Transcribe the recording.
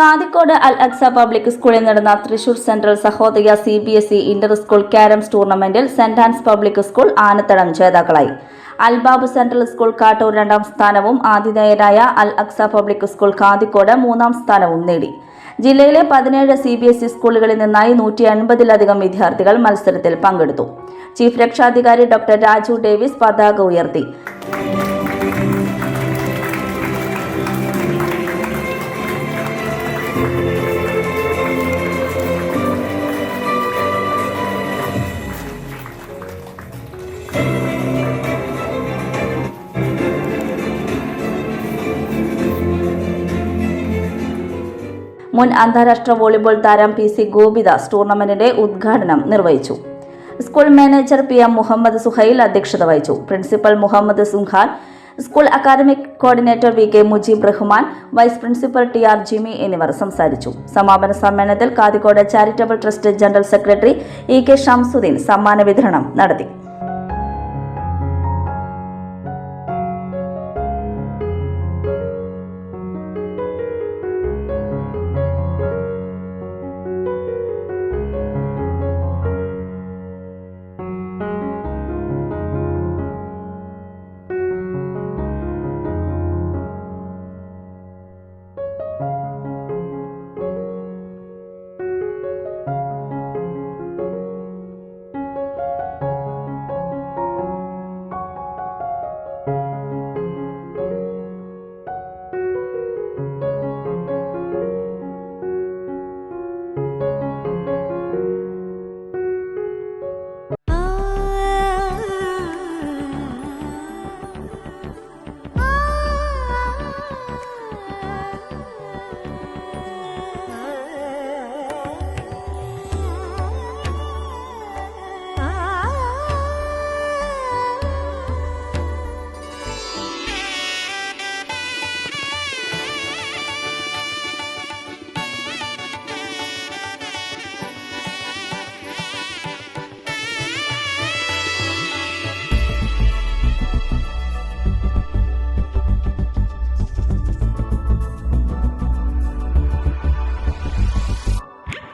കാതിക്കോട് അൽ അക്സ public സ്കൂളിൽ നടന്ന Thrissur central Sahodaya C B S E inter school carroms ടൂർണമെന്റിൽ Saint Ann's public school Anathadam ജേതാക്കളായി. Albab central school Kattoor രണ്ടാം സ്ഥാനവും ആതിഥേയരായ അൽ അക്സ പബ്ലിക് സ്കൂൾ കാതിക്കോട് മൂന്നാം സ്ഥാനവും നേടി. ജില്ലയിലെ പതിനേഴ് സി ബി എസ് ഇ സ്കൂളുകളിൽ നിന്നായി നൂറ്റി എൺപതിലധികം വിദ്യാർത്ഥികൾ മത്സരത്തിൽ പങ്കെടുത്തു. ചീഫ് രക്ഷാധികാരി ഡോക്ടർ രാജു ഡേവിസ് പതാക ഉയർത്തി. മുൻ അന്താരാഷ്ട്ര വോളിബോൾ താരം പി സി ഗോപിദാസ് ടൂർണമെന്റിന്റെ ഉദ്ഘാടനം നിർവഹിച്ചു. School manager P M Muhammad Suhail അധ്യക്ഷത വഹിച്ചു. Principal Muhammad Sukhan school academic coordinator V K Mujeeb Rahman vice principal T R Jimi എന്നിവർ സംസാരിച്ചു. സമാപന സമ്മേളനത്തിൽ Kathikode charitable trust general secretary E K Shamsuddin സമ്മാന വിതരണം നടത്തി.